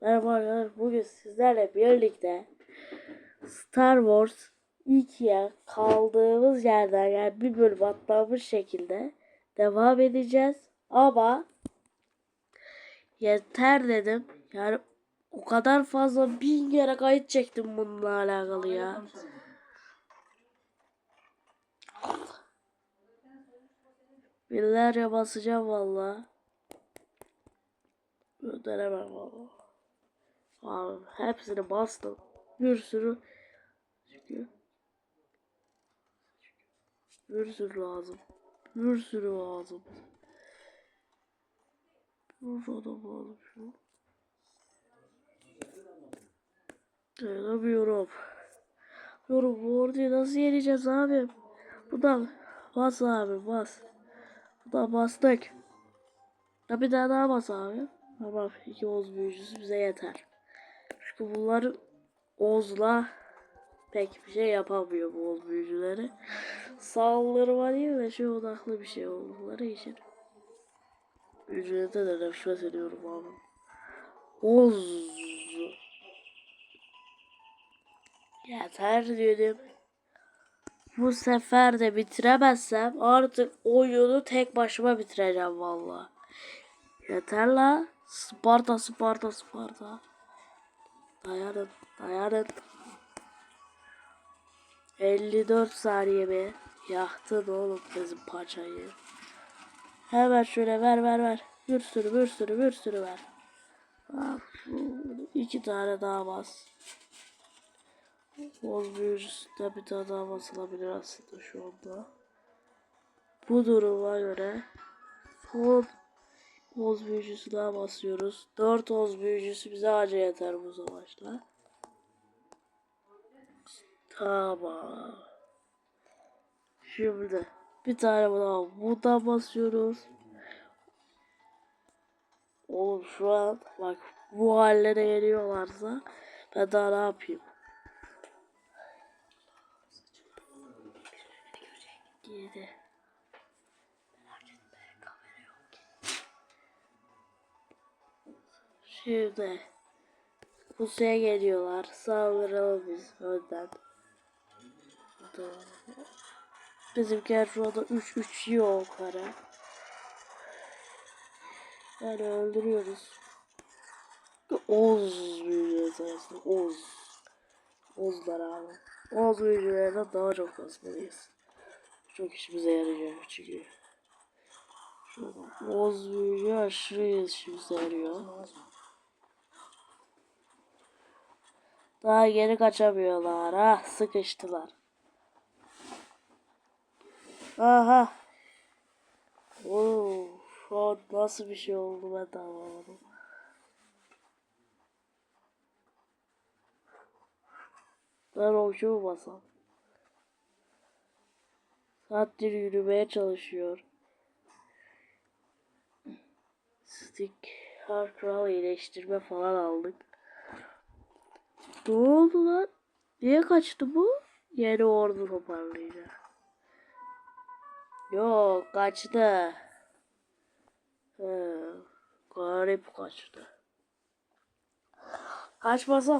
Merhaba arkadaşlar. Bugün sizlerle birlikte Star Wars 2'ye kaldığımız yerden yani bir bölüm atlamış şekilde devam edeceğiz. Ama yeter dedim. Yani o kadar fazla bin kere kayıt çektim bununla alakalı ya. Binlerce basacağım valla. Ödenemem valla. Abi hepsini bastım. Bir sürü çünkü bir sürü lazım. Bir sürü lazım. Burada lazım şu. Dayanamıyorum. Yorum bu orduyu nasıl yeneceğiz abi? Buradan bas abi bas. Buradan bastık. Ya bir daha daha bas abi. Tamam iki Oğuz büyücüsü bize yeter. Çünkü bunların Oğuz'la pek bir şey yapamıyor bu Oğuz büyücüleri. Sağlıkları var değil ve şey odaklı bir şey oldukları için. Büyücülerde de nefret ediyorum abi. Oğuz. Yeter dedim. Bu sefer de bitiremezsem artık oyunu tek başıma bitireceğim valla. Yeter la. Sparta Sparta Sparta. Dayanın dayanın. 54 saniye be. Yaktın oğlum bizim paçayı. Hemen şöyle ver ver ver. Bir sürü bir sürü bir sürü ver. Bak, İki tane daha bas. Boz büyücüsünde bir tane daha basılabilir aslında şu anda. Bu duruma göre son Oz büyücüsü daha basıyoruz. 4 Oz büyücüsü bize acı yeter bu savaşta. Tamam. Şimdi bir tane daha buradan basıyoruz. Oğlum şu an bak bu hallere geliyorlarsa ben daha ne yapayım? Yedi. Şimdi Pusuya geliyorlar. Saldıralım biz önden. Bizimkiler şu anda 3-3 yiyor o kara. Yani öldürüyoruz. Oz büyüyoruz aslında. Oz. Ozlar abi. Oz büyücülerden daha çok basmalıyız. Çok işimize yarayacak çünkü. Oz büyücü aşırı işimize yarıyor. Daha geri kaçamıyorlar. Ah sıkıştılar. Aha. Oo, an nasıl bir şey oldu ben de anlamadım. Ben okçu mu basam? Saattir yürümeye çalışıyor. Stick Hard iyileştirme falan aldık. Ne oldu lan? Niye kaçtı bu? Yeni ordu toparlayacak. Yok kaçtı. He, garip kaçtı. Kaçmasa